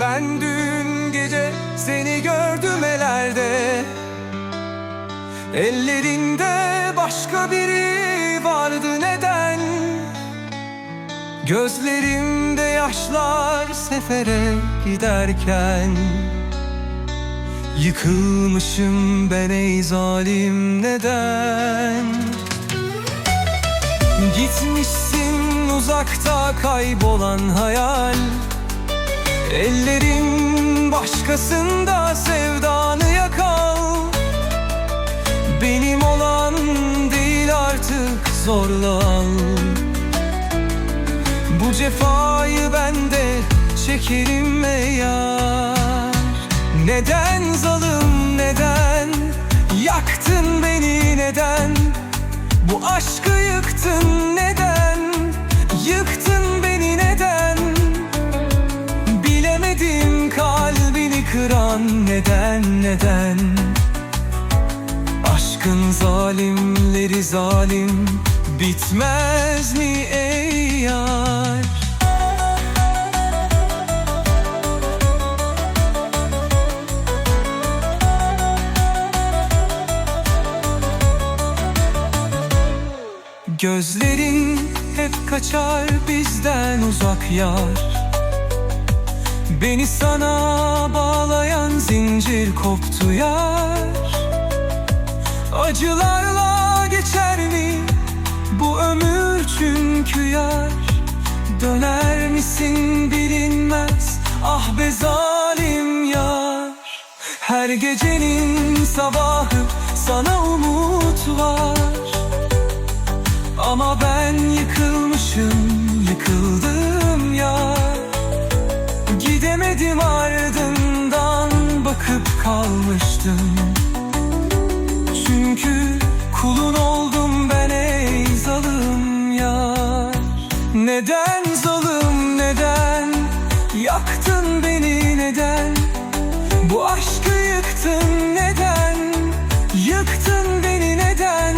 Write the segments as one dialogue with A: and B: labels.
A: Ben dün gece seni gördüm ellerde Ellerinde başka biri vardı neden? Gözlerimde yaşlar sefere giderken. Yıkılmışım ben ey zalim neden? Gitmişsin uzakta kaybolan hayal Ellerin başkasında sevdanı yakal. Benim olan değil artık zorla al. Bu cefayı ben de çekerim yar Neden zalim neden? Yaktın beni neden? Bu aşkı yıktın kıran neden neden? Aşkın zalimleri zalim Bitmez mi ey yar? Gözlerin hep kaçar bizden uzak yar Beni sana bağlayan zincir koptu yar. Acılarla geçer mi bu ömür çünkü yar? Döner misin bilinmez ah be zalim yar. Her gecenin sabahı sana umut var. Ama ben yıkılmışım yıkıldım bakıp kalmıştım. Çünkü kulun oldum ben ey zalim yar. Neden zalim neden? Yaktın beni neden? Bu aşkı yıktın neden? Yıktın beni neden?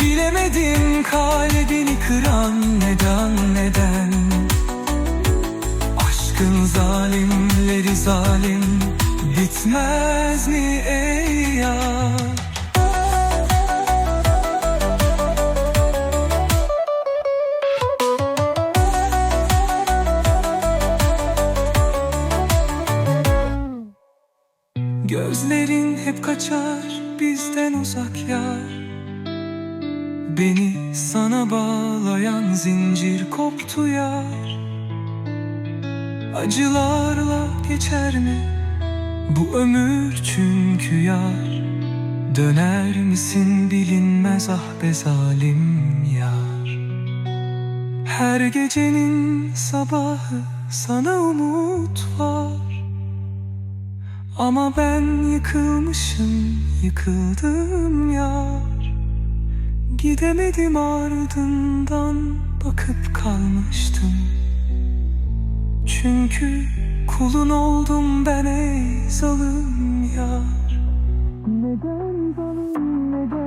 A: Bilemedim kalbini kıran neden zalimleri zalim Bitmez mi ey yar? Gözlerin hep kaçar bizden uzak yar. Beni sana bağlayan zincir koptu yar Acılarla geçer mi? Bu ömür çünkü yar. Döner misin bilinmez ah be zalim yar. Her gecenin sabahı sana umut var. Ama ben yıkılmışım yıkıldım yar. Gidemedim ardından bakıp kalmıştım çünkü kulun oldum ben ey zalim yar. Neden zalim neden